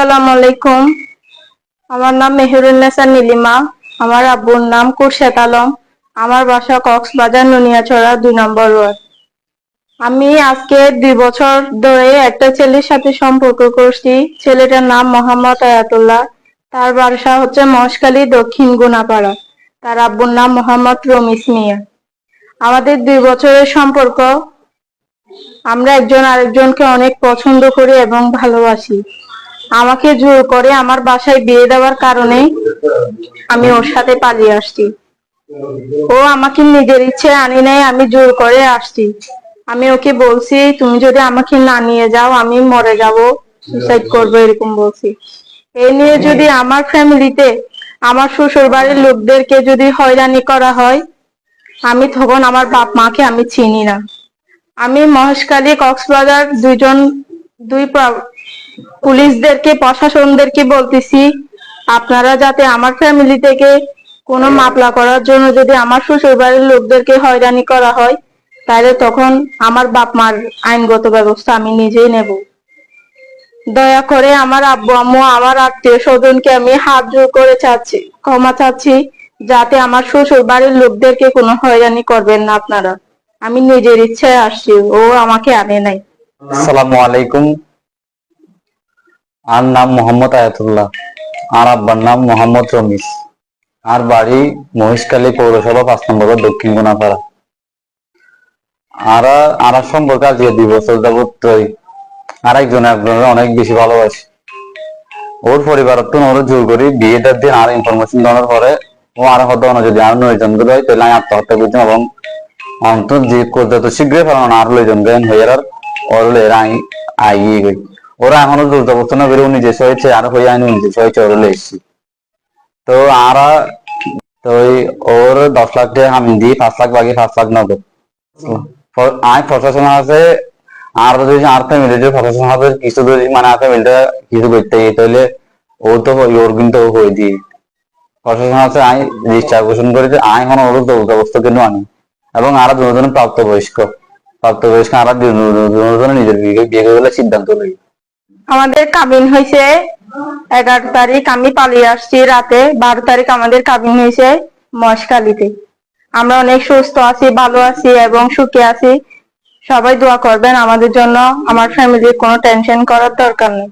আসসালামু আলাইকুম। আমার নাম মেহেরুন্নেসা নীলিমা। আমার আব্বুর নাম কুরশেদ আলম। আমার বাসা কক্সবাজার নুনিয়াছড়া দুই নম্বর ওয়ার্ড। আমি আজকে দুই বছর ধরে একটা ছেলের সাথে সম্পর্ক করছি। ছেলেটার নাম মোহাম্মদ আয়াতুল্লাহ। তার বাসা হচ্ছে মহেশখালী দক্ষিণ গুনাপাড়া। তার আব্বুর নাম মোহাম্মদ রমিস মিয়া। আমাদের দুই বছরের সম্পর্ক। আমরা একজন আরেকজনকে অনেক পছন্দ করি এবং ভালোবাসি। আমাকে জোর করে আমার বাসায় বিয়ে দেওয়ার কারণে আমি ওর সাথে পালিয়ে আসছি। ও আমাকে নিজের ইচ্ছে আনি নাই, আমি জোর করে আসছি। আমি ওকে বলছি, তুমি যদি আমাকে না নিয়ে যাও, আমি মরে যাব। সুসাইড করব, এরকম বলছি। এই নিয়ে যদি আমার ফ্যামিলিতে আমার শ্বশুর বাড়ির লোকদেরকে যদি হয়রানি করা হয়, আমি তখন আমার বাপ মাকে আমি চিনি না। আমি মহেশখালী কক্সবাজার দুইজন, দুই পুলিশদেরকে, প্রশাসনদেরকে বলতেছি, আপনারা যাতে আমার ফ্যামিলি থেকে কোনো মামলা করার জন্য যদি আমার শ্বশুর বাড়ির লোকদেরকে হয়রানি করা হয়, তাহলে তখন আমার বাপ মার আইনগত ব্যবস্থা আমি নিজেই নেব। দয়া করে আমার আব্বু, আম্মু, আমার আত্মীয় স্বজনকে আমি হাত জোর করে চাচ্ছি, ক্ষমা চাচ্ছি, যাতে আমার শ্বশুর বাড়ির লোকদেরকে কোনো হয়রানি করবেন না আপনারা। আমি নিজের ইচ্ছায় আসছি, ও আমাকে আনে নাই। আসসালামু আলাইকুম। আর নাম মোহাম্মদ আয়াতুল্লাহ। আর আব্বার নাম মোহাম্মদ রমিস আর বাড়ি মহিষকালী পৌরসভা পাঁচ নম্বর দক্ষিণ গুনাপাড়া। আর আর সম্পর্কে দুই বছর আর একজন একজনের অনেক বেশি ভালোবাসি। ওর পরিবার তো ওর জোর করি বিয়েটার দিন আর ইনফরমেশন দেওয়ার পরে ও আর হতো না যদি আর তাহলে আমি আত্মহত্যা করতাম এবং অন্তর যে করতে তো শীঘ্রই ফেলানো আর লইজন দেন হয়ে আর ওর লের আই আই ওরা এখনও অবস্থা না নিজে আর হয়ে এসেছি। তো আর, তো ওর দশ লাখ টাকা আমি দিই, পাঁচ লাখ বাকি, পাঁচ লাখ আই প্রশাসন আছে, আর যদি আর ফ্যামিলি যে প্রশাসন কিছু যদি মানে আর ফ্যামিলিটা কিছু করতে গিয়ে তাহলে ও তো ওর কিন্তু হয়ে দিয়ে। প্রশাসন আছে, আই রেজিস্টার ঘোষণ করে যে আই এখন ওর দ্রুত অবস্থা কেন আনি? এবং আর দুজন প্রাপ্তবয়স্ক। প্রাপ্তবয়স্ক আর দুজন নিজের বিয়ে করে সিদ্ধান্ত লই আমাদের কাবিন হয়েছে। এগারো তারিখ আমি পালিয়ে আসছি রাতে। বারো তারিখ আমাদের কাবিন হয়েছে মশকালিতে আমরা অনেক সুস্থ আছি, ভালো আছি এবং সুখে আছি। সবাই দোয়া করবেন আমাদের জন্য। আমার ফ্যামিলির কোনো টেনশন করার দরকার নেই।